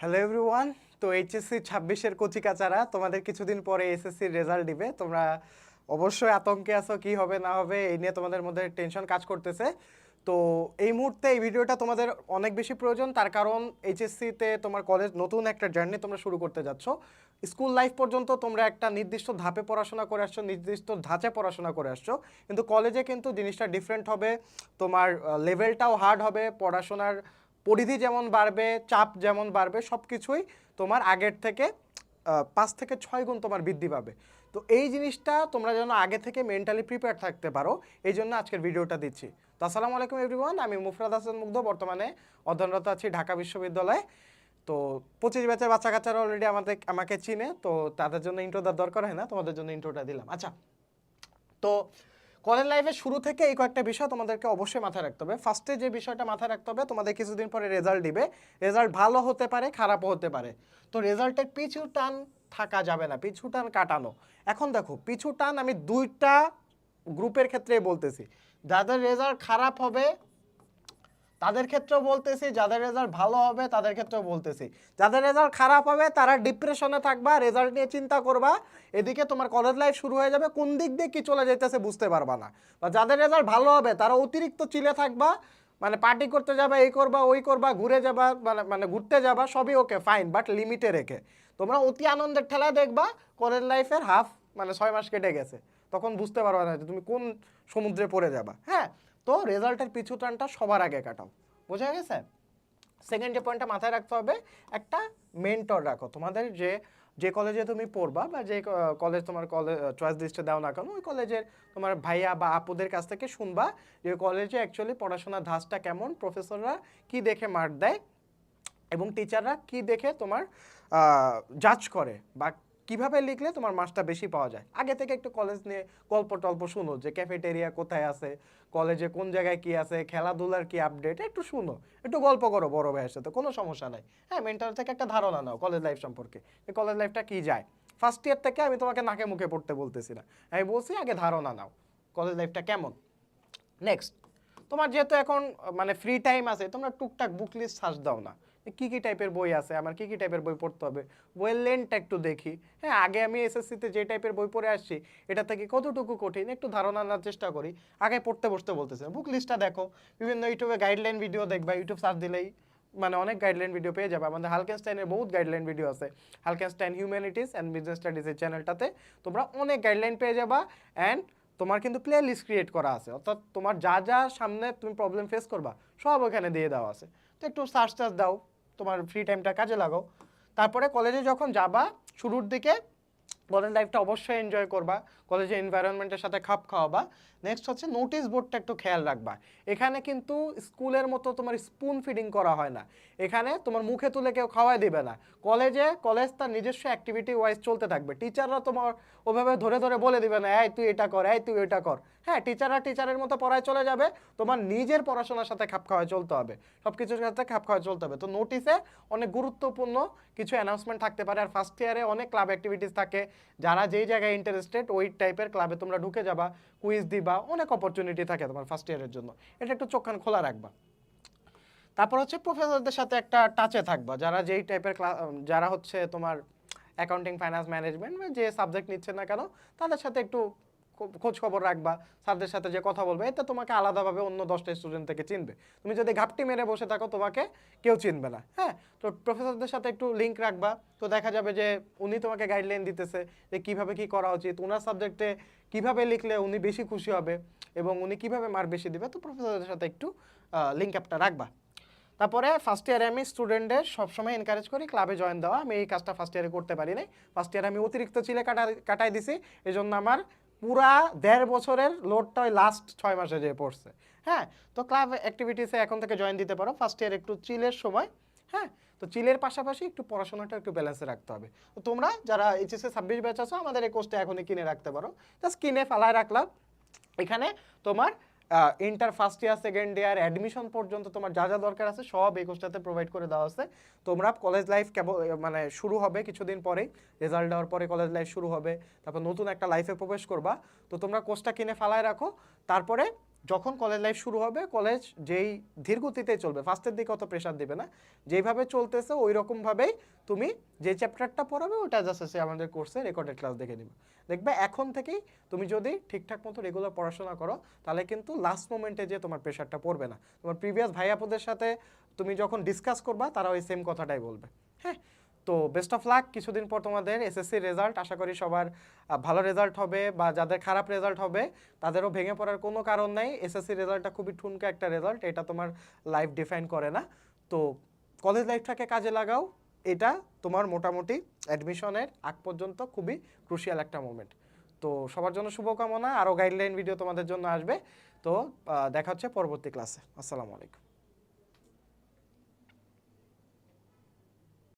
Hello everyone তো HSC ছাব্বিশের কচিকাচারা, তোমাদের কিছুদিন পরে এসএসসির রেজাল্ট দিবে। তোমরা অবশ্যই আতঙ্কে আছো কি হবে, না হবে, এই নিয়ে তোমাদের মধ্যে টেনশন কাজ করতেছে। তো এই মুহূর্তে এই ভিডিওটা তোমাদের অনেক বেশি প্রয়োজন। তার কারণ এইচএসসিতে তোমার কলেজ নতুন একটা জার্নি তোমরা শুরু করতে যাচ্ছ। স্কুল লাইফ পর্যন্ত তোমরা একটা নির্দিষ্ট ধাপে পড়াশোনা করে আসছো, নির্দিষ্ট ধাঁচে পড়াশোনা করে আসছো। কিন্তু কলেজে কিন্তু জিনিসটা ডিফারেন্ট হবে। তোমার লেভেলটাও হার্ড হবে, পড়াশোনার পরিধি যেমন বাড়বে, চাপ যেমন বাড়বে সব কিছুই তোমার আগের থেকে পাঁচ থেকে ছয় গুণ তোমার বৃদ্ধি পাবে। তো এই জিনিসটা তোমরা যেন আগে থেকে মেন্টালি প্রিপেয়ার থাকতে পারো, এই জন্য আজকের ভিডিওটা দিচ্ছি। তো আসসালামু আলাইকুম এভরিওয়ান আমি মুফরাদ হাসান মুগ্ধ, বর্তমানে অধ্যয়নরত আছি ঢাকা বিশ্ববিদ্যালয়ে। তো পঁচিশ ব্যাচের বাচ্চা কাচ্চারা অলরেডি আমাদের, আমাকে চিনে, তো তাদের জন্য ইন্ট্রো দেওয়ার দরকার হয় না, তোমাদের জন্য ইন্ট্রোটা দিলাম। আচ্ছা তো কলেজ লাইফের শুরু থেকে এই কয়েকটা বিষয় তোমাদেরকে অবশ্যই মাথায় রাখতে হবে। ফার্স্টে যে বিষয়টা মাথায় রাখতে হবে, তোমাদের কিছুদিন পরে রেজাল্ট দিবে। রেজাল্ট ভালো হতে পারে, খারাপও হতে পারে। তো রেজাল্টের পিছু টান থাকা যাবে না, পিছু টান কাটানো। এখন দেখো, পিছু টান আমি দুইটা গ্রুপের ক্ষেত্রে বলতেছি। যাদের রেজাল্ট খারাপ হবে তাদের ক্ষেত্রেও বলতেছি, যাদের রেজাল্ট ভালো হবে তাদের ক্ষেত্রেও বলতেছি। যাদের রেজাল্ট খারাপ হবে তারা ডিপ্রেশনে থাকবা রেজাল্ট নিয়ে চিন্তা করবা। এদিকে তোমার কলেজ লাইফ শুরু হয়ে যাবে, কোন দিক দিয়ে কি চলে যেতেছে বুঝতে পারবা না। বা যাদের রেজাল্ট ভালো হবে তারা অতিরিক্ত চিলে থাকবা মানে পার্টি করতে যাবা, এই করবা, ওই করবা, ঘুরে যাবা মানে মানে ঘুরতে যাবা, সবই ওকে ফাইন বাট লিমিটে রেখে। তোমরা অতি আনন্দের ঠেলা দেখবা কলেজ লাইফের হাফ মানে ছয় মাস কেটে গেছে। তখন বুঝতে পারবা না যে তুমি কোন সমুদ্রে পড়ে যাবা হ্যাঁ? তো রেজাল্টের পিছু টানটা সবার আগে কাটাও। বোঝা গেছে? সেকেন্ড যে পয়েন্টটা মাথায় রাখতে হবে, একটা মেন্টর রাখো। তোমাদের যে যে কলেজে তুমি পড়বা বা যে কলেজ তোমার কলেজ চয়েস লিস্টে দাও না কেন, ওই কলেজের তোমার ভাইয়া বা আপুদের কাছ থেকে শুনবা যে কলেজে অ্যাকচুয়ালি পড়াশোনার ধাঁচটা কেমন প্রফেসররা কি দেখে মার্ক দেয় এবং টিচাররা কি দেখে তোমার জাজ করে বা কীভাবে লিখলে তোমার মার্কসটা বেশি পাওয়া যায়? আগে থেকে একটু কলেজ নিয়ে গল্প টল্প শুনো যে ক্যাফেটেরিয়া কোথায় আছে কলেজে কোন জায়গায় কি আছে, খেলাধুলার কি আপডেট একটু শুনো। একটু গল্প করো বড় ভাইয়ের সাথে, কোনো সমস্যা নাই। হ্যাঁ মেন্টাল থেকে একটা ধারণা নাও কলেজ লাইফ সম্পর্কে, যে কলেজ লাইফটা কি যায়? ফার্স্ট ইয়ার থেকে আমি তোমাকে নাকে মুখে পড়তে বলতেছি না। আমি বলছি আগে ধারণা নাও কলেজ লাইফটা কেমন? নেক্সট তোমার যেহেতু এখন মানে ফ্রি টাইম আছে, তোমরা টুকটাক বুক লিস্ট সার্চ দাও না। কি কি টাইপের বই আছে? আমার কি কি টাইপের বই পড়তে হবে? বইয়ের লেনটা একটু দেখি। হ্যাঁ আগে আমি এসএসসিতে যে টাইপের বই পড়ে আসছি, এটা থেকে কতটুকু কঠিন একটু ধারণা নেওয়ার চেষ্টা করি। আগে পড়তে বসতে বলতেছে, বুক লিস্টটা দেখো। বিভিন্ন ইউটিউবে গাইডলাইন ভিডিও দেখবা, ইউটিউব সার্চ দিলেই মানে অনেক গাইডলাইন ভিডিও পেয়ে যাবে। আমাদের হালকেনস্টাইনের বহুত গাইডলাইন ভিডিও আছে। হালকেনস্টাইন হিউম্যানিটিস অ্যান্ড বিজনেস স্টাডিজের চ্যানেলটাতে তোমরা অনেক গাইডলাইন পেয়ে যাবা অ্যান্ড তোমার কিন্তু প্লে লিস্ট ক্রিয়েট করা আছে। অর্থাৎ তোমার যা যা সামনে তুমি প্রবলেম ফেস করবা, সব ওখানে দিয়ে দেওয়া আছে। তো একটু সার্চ টার্চ দাও। তোমার ফ্রি টাইমটা কাজে লাগাও। তারপরে কলেজে যখন যাবা শুরুর দিকে কলেজ লাইফটা অবশ্যই এনজয় করবা। কলেজের এনভায়রনমেন্টের সাথে খাপ খাওয়াবা। নেক্সট হচ্ছে নোটিস বোর্ডটা একটু খেয়াল রাখবা। এখানে কিন্তু স্কুলের মতো তোমার স্পুন ফিডিং করা হয় না। এখানে তোমার মুখে তুলে কেউ খাওয়াই দিবে না। কলেজে কলেজ তার নিজস্ব অ্যাক্টিভিটি ওয়াইজ চলতে থাকবে। টিচাররা তোমার ওভাবে ধরে ধরে বলে দিবে না, এই তুই এটা কর, এই তুই এটা কর। হ্যাঁ টিচাররা টিচারের মতো পড়ায় চলে যাবে। তোমার নিজের পড়াশোনার সাথে খাপ খাওয়ায় চলতে হবে। সব কিছুর সাথে খাপ খাওয়ায় চলতে হবে। তো নোটিসে অনেক গুরুত্বপূর্ণ কিছু অ্যানাউন্সমেন্ট থাকতে পারে। আর ফার্স্ট ইয়ারে অনেক ক্লাব অ্যাক্টিভিটিস থাকে। যারা যেই জায়গায় ইন্টারেস্টেড ওই টাইপের ক্লাবে তোমরা ঢুকে যাবা কুইজ দিবা, অনেক অপরচুনিটি থাকে তোমার ফার্স্ট ইয়ারের জন্য। এটা একটু চোখখান খোলা রাখবা। তারপর হচ্ছে প্রফেসরদের সাথে একটা টাচে থাকবা, যারা যেই টাইপের যারা হচ্ছে তোমার অ্যাকাউন্টিং ফাইন্যান্স ম্যানেজমেন্ট যে সাবজেক্ট নিচ্ছে না কেন, তাদের সাথে একটু খোঁজ খবর রাখবা, স্যারদের সাথে যে কথা বলবে, এতে তোমাকে আলাদাভাবে অন্য দশটা স্টুডেন্ট থেকে চিনবে। তুমি যদি ঘাপটি মেরে বসে থাকো, তোমাকে কেউ চিনবে না হ্যাঁ? তো প্রফেসরদের সাথে একটু লিঙ্ক রাখবা। তো দেখা যাবে যে উনি তোমাকে গাইডলাইন দিতেছে যে কীভাবে কি করা উচিত ওনার সাবজেক্টে কীভাবে লিখলে উনি বেশি খুশি হবে এবং উনি কীভাবে মার বেশি দিবে, তো প্রফেসরদের সাথে একটু লিঙ্ক আপটা রাখবা। তারপরে ফার্স্ট ইয়ারে আমি স্টুডেন্টদের সবসময় এনকারেজ করি ক্লাবে জয়েন দেওয়া। আমি এই কাজটা ফার্স্ট ইয়ারে করতে পারি নাই। ফার্স্ট ইয়ারে আমি অতিরিক্ত চিলে কাটা কাটাই দিছি। এই জন্য আমার পুরা দেড় বছরের লোডটা ওই লাস্ট ছয় মাসে যেয়ে পড়ছে। হ্যাঁ তো ক্লাব অ্যাক্টিভিটিসে এখন থেকে জয়েন দিতে পারো। ফার্স্ট ইয়ার একটু চিলের সময় হ্যাঁ? তো চিলের পাশাপাশি একটু পড়াশোনাটা একটু ব্যালেন্সে রাখতে হবে। তো তোমরা যারা এইচএসএ ছাব্বিশ ব্যাচ আছো, আমাদের এই কোর্সটা এখনই কিনে রাখতে পারো। জাস্ট কিনে ফেলায় রাখলাম। এখানে তোমার inter first year second year admission পর্যন্ত তোমার যা যা দরকার আছে সব এই কোর্সটাতে প্রোভাইড করে দেওয়া আছে তোমরা কলেজ লাইফ কেবল মানে শুরু হবে কিছুদিন পরে রেজাল্ট দেওয়ার পরে কলেজ লাইফ শুরু হবে, তারপর নতুন একটা লাইফে প্রবেশ করবা। তো তোমরা কোর্সটা কিনে ফালায় রাখো, তারপরে যখন কলেজ লাইফ শুরু হবে কলেজ যেই ধীর গতিতে চলবে ফার্স্টের দিকে অত প্রেশার দিবে না। যেইভাবে চলতেছে ওই রকমভাবেই তুমি যে চ্যাপ্টারটা পড়াবে ওটা এসে আমাদের কোর্সে রেকর্ডেড ক্লাস দেখে নিবে। দেখবে এখন থেকেই তুমি যদি ঠিকঠাক মতো রেগুলার পড়াশোনা করো, তাহলে কিন্তু লাস্ট মোমেন্টে যে তোমার প্রেশারটা পড়বে না। তোমার প্রিভিয়াস ভাইয়াপুদের সাথে তুমি যখন ডিসকাস করবা তারা ওই সেম কথাটাই বলবে। হ্যাঁ? তো বেস্ট অফ লাক কিছুদিন পর তোমাদের এসএসসি রেজাল্ট আশা করি সবার ভালো রেজাল্ট হবে বা যাদের খারাপ রেজাল্ট হবে, তাদেরও ভেঙে পড়ার কোনো কারণ নাই। এসএসসি রেজাল্টটা খুবই ঠুনকা একটা রেজাল্ট এটা তোমার লাইফ ডিফাইন করে না। তো কলেজ লাইফটাকে কাজে লাগাও, এটা তোমার মোটামুটি অ্যাডমিশনের আগ পর্যন্ত খুবই ক্রুশিয়াল একটা মোমেন্ট তো সবার জন্য শুভকামনা, আরও গাইডলাইন ভিডিও তোমাদের জন্য আসবে। তো দেখা হচ্ছে পরবর্তী ক্লাসে আসসালামু আলাইকুম।